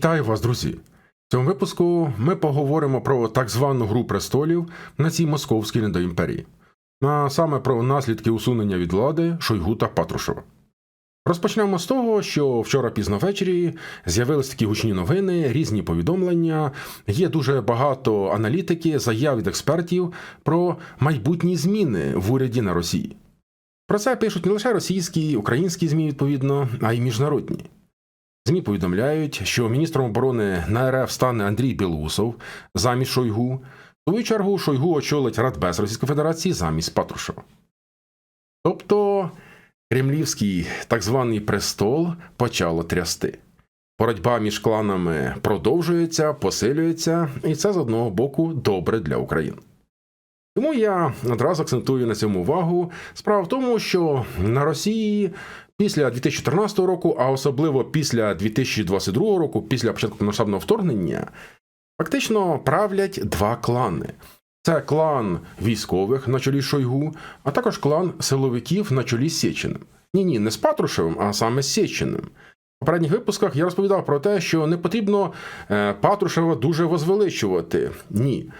Вітаю вас, друзі! В цьому випуску ми поговоримо про так звану гру престолів на цій московській недоімперії, а саме про наслідки усунення від влади Шойгу та Патрушева. Розпочнемо з того, що вчора пізно ввечері з'явились такі гучні новини, різні повідомлення. Є дуже багато аналітики, заяв від експертів про майбутні зміни в уряді на Росії. Про це пишуть не лише російські, українські ЗМІ, відповідно, а й міжнародні. ЗМІ повідомляють, що міністром оборони на РФ стане Андрій Білусов замість Шойгу. В свою чергу Шойгу очолить Радбез Російської Федерації замість Патрушева. Тобто кремлівський так званий престол почало трясти. Боротьба між кланами продовжується, посилюється, і це з одного боку добре для України. Тому я одразу акцентую на цьому увагу. Справа в тому, що на Росії після 2014 року, а особливо після 2022 року, після початку повномасштабного вторгнення, фактично правлять два клани. Це клан військових на чолі Шойгу, а також клан силовиків на чолі Сєчиним. Ні, ні, не з Патрушевим, а саме з Сєчиним. В попередніх випусках я розповідав про те, що не потрібно е, Патрушева дуже возвеличувати. Ні.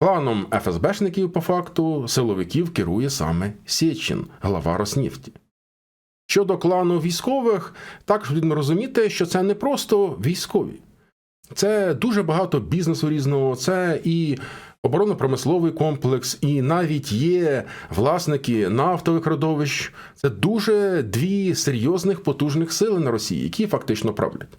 Планом ФСБшників, по факту, силовиків керує саме Сєчин, глава Роснефті. Щодо клану військових, також потрібно розуміти, що це не просто військові, це дуже багато бізнесу різного, це і оборонно-промисловий комплекс, і навіть є власники нафтових родовищ. Це дуже дві серйозних потужних сили на Росії, які фактично правлять.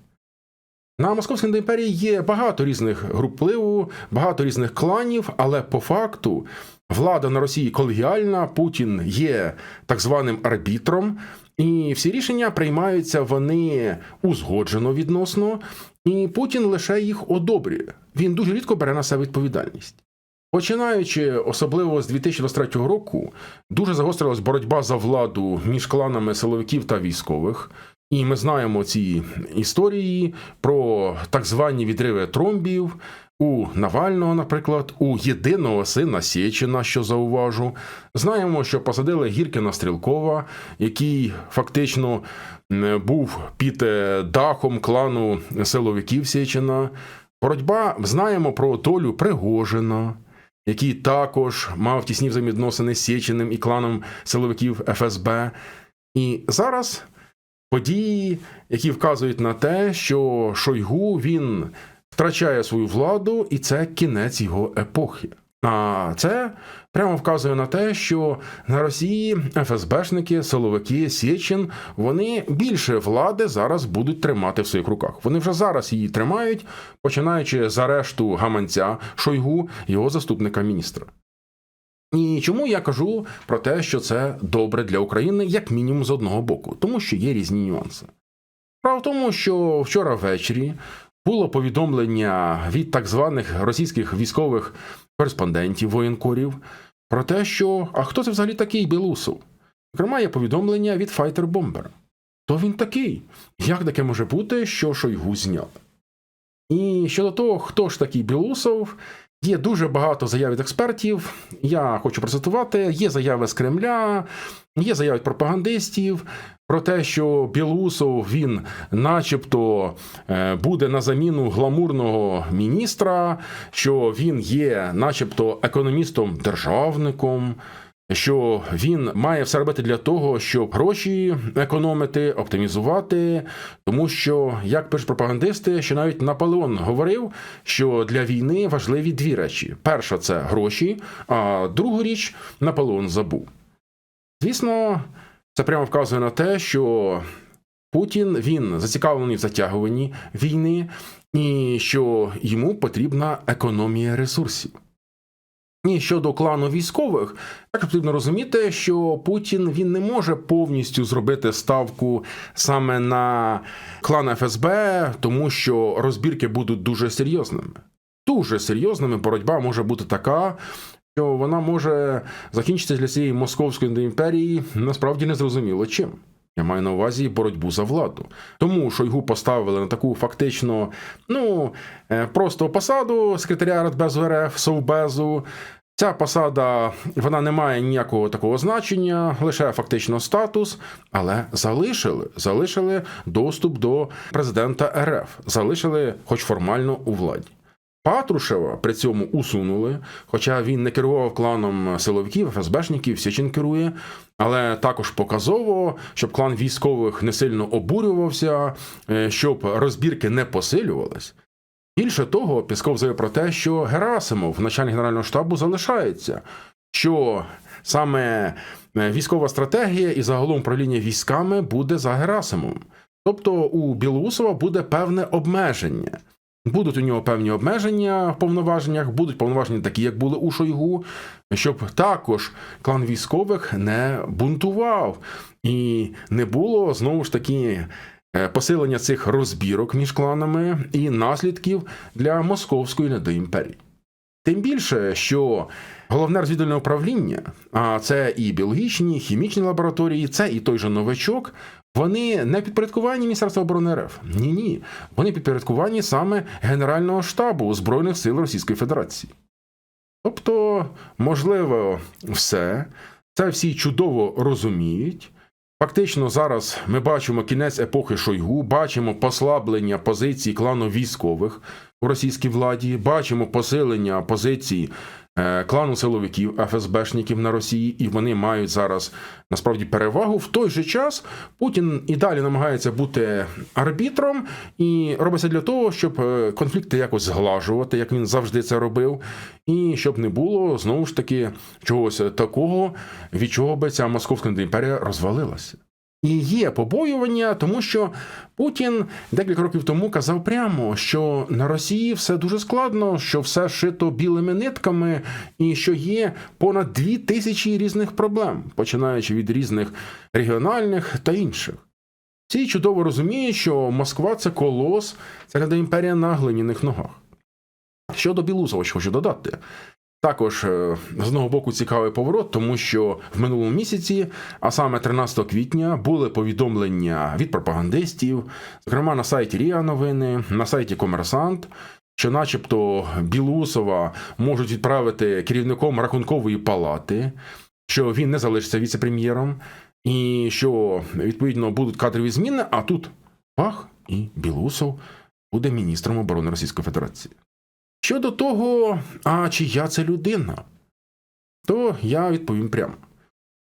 На Московській імперії є багато різних груп впливу, багато різних кланів, але по факту влада на Росії колегіальна, Путін є так званим арбітром, і всі рішення приймаються вони узгоджено відносно, і Путін лише їх одобрює. Він дуже рідко бере на себе відповідальність. Починаючи особливо з 2023 року, дуже загострилась боротьба за владу між кланами силовиків та військових. І ми знаємо ці історії про так звані відриви тромбів у Навального, наприклад, у єдиного сина Сєчина, що зауважу. Знаємо, що посадили Гіркіна Стрілкова, який фактично був під е, дахом клану силовиків Сєчина. Боротьба знаємо про долю Пригожина. Який також мав тісні взаємовідносини з Сєчиним і кланом силовиків ФСБ. І зараз події, які вказують на те, що Шойгу він втрачає свою владу, і це кінець його епохи. А це прямо вказує на те, що на Росії ФСБшники, силовики, Сєчин, вони більше влади зараз будуть тримати в своїх руках. Вони вже зараз її тримають, починаючи з арешту гаманця Шойгу, його заступника міністра. І чому я кажу про те, що це добре для України, як мінімум з одного боку, тому що є різні нюанси. Справа в тому, що вчора ввечері було повідомлення від так званих російських військових кореспондентів, воєнкорів про те, що а хто це взагалі такий Білусов? Зокрема, є повідомлення від Файтер Бомбера. То він такий. Як таке може бути, що Шойгу зняв? І щодо того, хто ж такий Білусов, Є дуже багато заяв від експертів. Я хочу процитувати: є заяви з Кремля, є заяви від пропагандистів про те, що Білусов він, начебто, е, буде на заміну гламурного міністра, що він є, начебто, економістом-державником що він має все робити для того, щоб гроші економити, оптимізувати, тому що, як пишуть пропагандисти, що навіть Наполеон говорив, що для війни важливі дві речі: перша це гроші, а другу річ Наполеон забув. Звісно, це прямо вказує на те, що Путін він зацікавлений в затягуванні війни, і що йому потрібна економія ресурсів. І щодо клану військових, так потрібно розуміти, що Путін він не може повністю зробити ставку саме на клан ФСБ, тому що розбірки будуть дуже серйозними. Дуже серйозними боротьба може бути така, що вона може закінчитися для цієї московської імперії насправді незрозуміло чим. Я маю на увазі боротьбу за владу. Тому Шойгу поставили на таку фактично, ну е, просто посаду секретаря Радбезу РФ, Совбезу. Ця посада вона не має ніякого такого значення, лише фактично статус, але залишили, залишили доступ до президента РФ, залишили, хоч формально, у владі. Патрушева при цьому усунули, хоча він не керував кланом силовиків, ФСБшників, Січин керує, але також показово, щоб клан військових не сильно обурювався, е, щоб розбірки не посилювались. Більше того, Пісков заявив про те, що Герасимов, начальник генерального штабу, залишається, що саме е, військова стратегія і загалом управління військами буде за Герасимовим. Тобто у Білоусова буде певне обмеження. Будуть у нього певні обмеження в повноваженнях, будуть повноваження такі, як були у Шойгу, щоб також клан військових не бунтував і не було знову ж таки е, посилення цих розбірок між кланами і наслідків для московської недоімперії. Тим більше, що головне розвідувальне управління, а це і біологічні, хімічні лабораторії, це і той же новачок, вони не підпорядкувані Міністерства оборони РФ. Ні, ні. Вони підпорядкувані саме Генерального штабу Збройних сил Російської Федерації. Тобто, можливо, все. Це всі чудово розуміють. Фактично, зараз ми бачимо кінець епохи Шойгу, бачимо послаблення позицій клану військових у російській владі, бачимо посилення позицій клану силовиків ФСБшників на Росії, і вони мають зараз насправді перевагу. В той же час Путін і далі намагається бути арбітром і робиться для того, щоб е, конфлікти якось зглажувати, як він завжди це робив, і щоб не було знову ж таки чогось такого, від чого би ця московська імперія розвалилася. І є побоювання, тому що Путін декілька років тому казав прямо, що на Росії все дуже складно, що все шито білими нитками, і що є понад дві тисячі різних проблем, починаючи від різних регіональних та інших. Всі чудово розуміють, що Москва це колос, це імперія на глиняних ногах. Щодо Білузова, що хочу додати. Також е, з одного боку цікавий поворот, тому що в минулому місяці, а саме 13 квітня, були повідомлення від пропагандистів, зокрема на сайті Ріа Новини, на сайті Комерсант, що, начебто, Білусова можуть відправити керівником рахункової палати, що він не залишиться віце-прем'єром, і що відповідно будуть кадрові зміни. А тут пах, і Білусов буде міністром оборони Російської Федерації. Щодо того, а чия це людина, то я відповім прямо.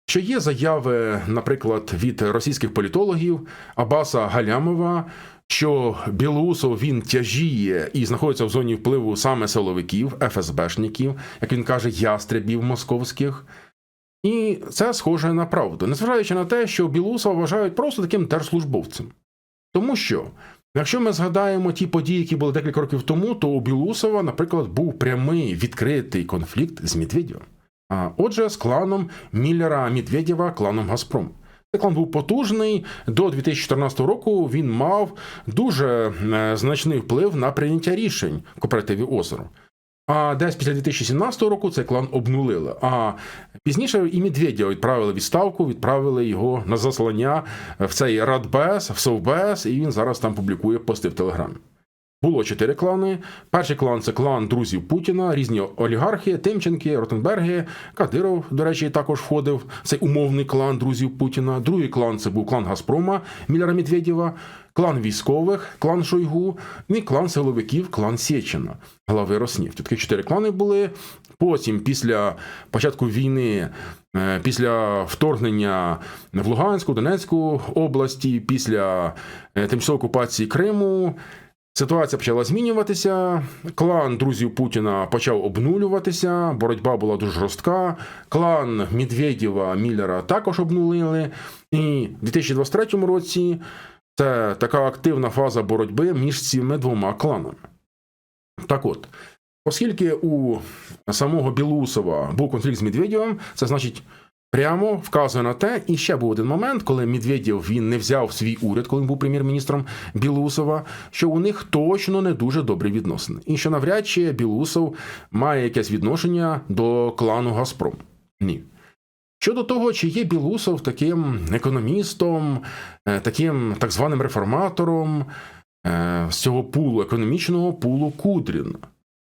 Що є заяви, наприклад, від російських політологів Абаса Галямова, що Білоусов він тяжіє і знаходиться в зоні впливу саме силовиків, ФСБшників, як він каже, ястребів московських. І це схоже на правду, незважаючи на те, що Білоусова вважають просто таким держслужбовцем. Тому що Якщо ми згадаємо ті події, які були декілька років тому, то у Білусова, наприклад, був прямий відкритий конфлікт з Медведєвим. А отже, з кланом Міллера Медведєва, кланом Газпром. Цей клан був потужний. До 2014 року він мав дуже е, значний вплив на прийняття рішень в кооперативі озеро. А десь після 2017 року цей клан обнулили. А пізніше і Медведєва відправили відставку, відправили його на заслання в цей Радбез, в Совбез, і він зараз там публікує пости в Телеграмі. Було чотири клани. Перший клан це клан друзів Путіна, різні олігархи, Тимченки, Ротенберги, Кадиров, до речі, також входив цей умовний клан друзів Путіна. Другий клан це був клан Газпрома Міляра Медведєва, клан військових, клан Шойгу, і клан силовиків, клан Сєчина, глави Роснефті. Такі чотири клани були. Потім, після початку війни, е, після вторгнення в Луганську, Донецьку області, після е, тимчасової окупації Криму. Ситуація почала змінюватися. Клан друзів Путіна почав обнулюватися. Боротьба була дуже жорстка. Клан Медведєва Міллера також обнулили. І в 2023 році це така активна фаза боротьби між цими двома кланами. Так от, оскільки у самого Білусова був конфлікт з Медведєвим, це значить. Прямо вказує на те, і ще був один момент, коли Медведєв він не взяв свій уряд, коли він був прем'єр-міністром Білусова, що у них точно не дуже добрі відносини, і що навряд чи Білусов має якесь відношення до клану Газпром. Ні. Щодо того, чи є Білусов таким економістом, е, таким так званим реформатором е, з цього пулу, економічного пулу Кудрін,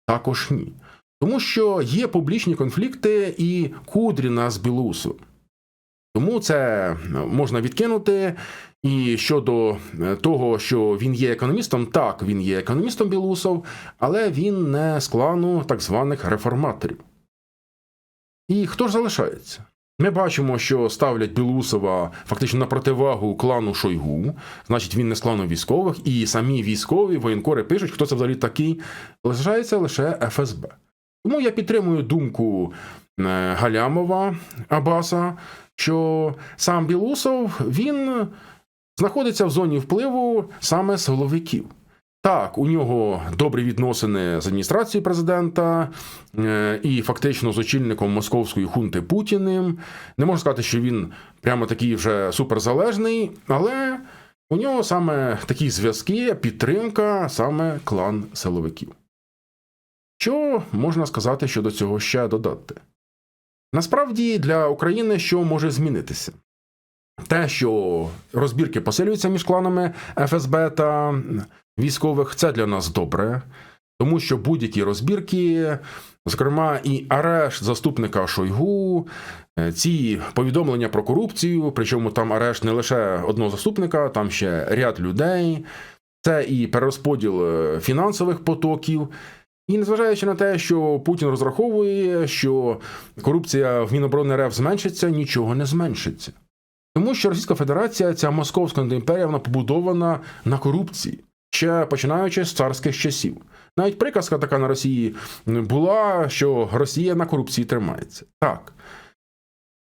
також ні. Тому що є публічні конфлікти і Кудріна з Білоусовим. Тому це можна відкинути. І щодо е, того, що він є економістом, так, він є економістом Білусов, але він не з клану так званих реформаторів. І хто ж залишається? Ми бачимо, що ставлять Білусова фактично на противагу клану Шойгу, значить, він не з клану військових, і самі військові воєнкори пишуть, хто це взагалі такий. Лишається лише ФСБ. Тому я підтримую думку е, Галямова Абаса, що сам Білусов він знаходиться в зоні впливу саме силовиків. Так, у нього добрі відносини з адміністрацією президента е, і фактично з очільником московської хунти Путіним. Не можна сказати, що він прямо такий вже суперзалежний, але у нього саме такі зв'язки, підтримка, саме клан силовиків. Що можна сказати щодо цього ще додати? Насправді для України що може змінитися? Те, що розбірки посилюються між кланами ФСБ та військових, це для нас добре, тому що будь-які розбірки, зокрема, і арешт заступника Шойгу, е, ці повідомлення про корупцію, причому там арешт не лише одного заступника, там ще ряд людей, це і перерозподіл е, фінансових потоків. І незважаючи на те, що Путін розраховує, що корупція в Міноборони РФ зменшиться, нічого не зменшиться. Тому що Російська Федерація, ця московська імперія, вона побудована на корупції, ще починаючи з царських часів. Навіть приказка така на Росії була, що Росія на корупції тримається. Так,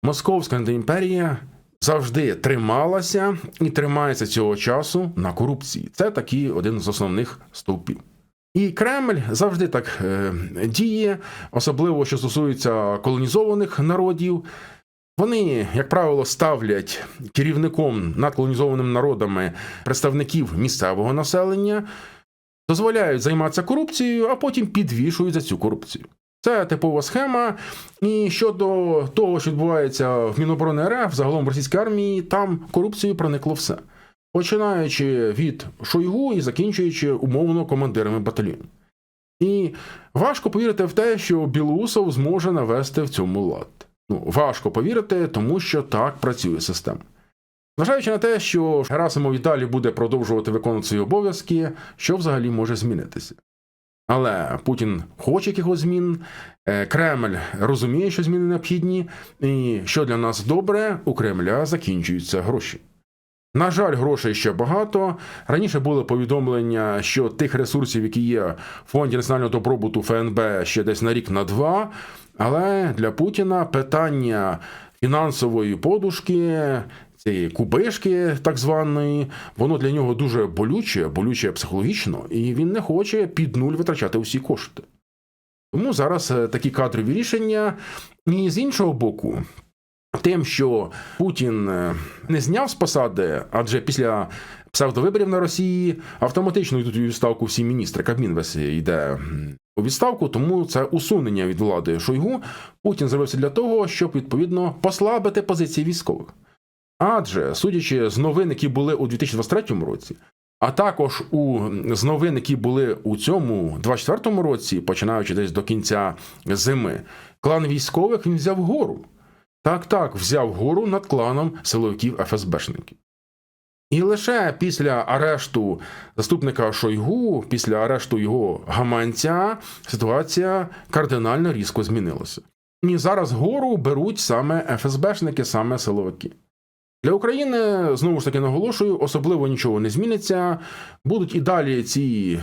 Московська імперія завжди трималася і тримається цього часу на корупції. Це такий один з основних стовпів. І Кремль завжди так е, діє, особливо що стосується колонізованих народів. Вони, як правило, ставлять керівником над колонізованими народами представників місцевого населення, дозволяють займатися корупцією, а потім підвішують за цю корупцію. Це типова схема. І щодо того, що відбувається в Міноборони РФ, загалом в російській армії, там корупцією проникло все. Починаючи від Шойгу і закінчуючи умовно командирами батальйонів. І важко повірити в те, що Білоусов зможе навести в цьому лад. Ну, важко повірити, тому що так працює система. Зважаючи на те, що Герасимов і далі буде продовжувати виконувати свої обов'язки, що взагалі може змінитися. Але Путін хоче якихось змін, е, Кремль розуміє, що зміни необхідні, і що для нас добре, у Кремля закінчуються гроші. На жаль, грошей ще багато. Раніше були повідомлення, що тих ресурсів, які є в фонді національного добробуту ФНБ, ще десь на рік на два. Але для Путіна питання фінансової подушки, цієї кубишки, так званої, воно для нього дуже болюче, болюче психологічно, і він не хоче під нуль витрачати усі кошти. Тому зараз е, такі кадрові рішення. І з іншого боку, тим, що Путін е, не зняв з посади, адже після псевдовиборів на Росії автоматично йдуть у відставку всі міністри. Кабмін весь йде у відставку, тому це усунення від влади Шойгу. Путін зробився для того, щоб відповідно послабити позиції військових. Адже, судячи з новин, які були у 2023 році, а також у з новин, які були у цьому 24 році, починаючи десь до кінця зими, клан військових він взяв гору. Так, так, взяв гору над кланом силовиків ФСБшників. І лише після арешту заступника Шойгу, після арешту його гаманця, ситуація кардинально різко змінилася. І зараз гору беруть саме ФСБшники, саме силовики. Для України знову ж таки наголошую, особливо нічого не зміниться. Будуть і далі ці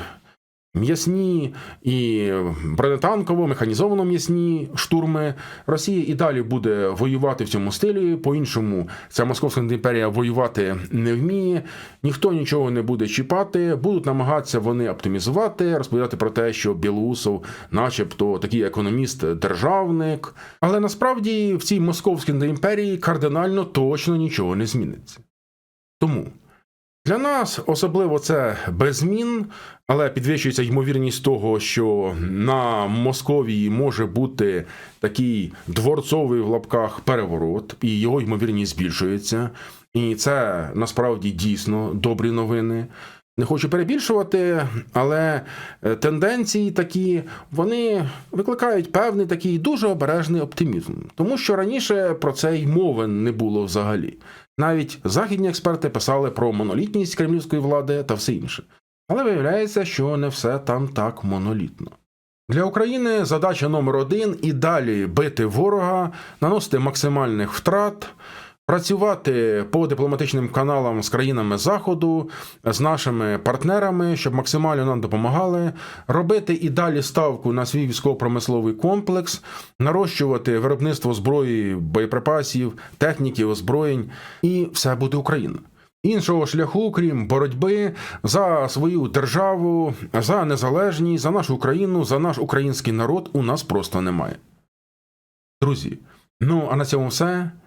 м'ясні і бронетанково, механізовано м'ясні штурми. Росія і далі буде воювати в цьому стилі. По-іншому ця московська імперія воювати не вміє, ніхто нічого не буде чіпати, будуть намагатися вони оптимізувати, розповідати про те, що Білоусов, начебто, такий економіст, державник. Але насправді в цій московській імперії кардинально точно нічого не зміниться. Тому. Для нас особливо це без змін, але підвищується ймовірність того, що на Московії може бути такий дворцовий в лапках переворот, і його ймовірність збільшується. І це насправді дійсно добрі новини. Не хочу перебільшувати, але е, тенденції такі вони викликають певний такий дуже обережний оптимізм, тому що раніше про це й мови не було взагалі. Навіть західні експерти писали про монолітність кремлівської влади та все інше. Але виявляється, що не все там так монолітно. Для України задача номер один і далі бити ворога, наносити максимальних втрат, працювати по дипломатичним каналам з країнами Заходу, з нашими партнерами, щоб максимально нам допомагали, робити і далі ставку на свій військово-промисловий комплекс, нарощувати виробництво зброї, боєприпасів, техніки, озброєнь, і все буде Україна. Іншого шляху, крім боротьби за свою державу, за незалежність, за нашу Україну, за наш український народ у нас просто немає. Друзі, ну а на цьому все.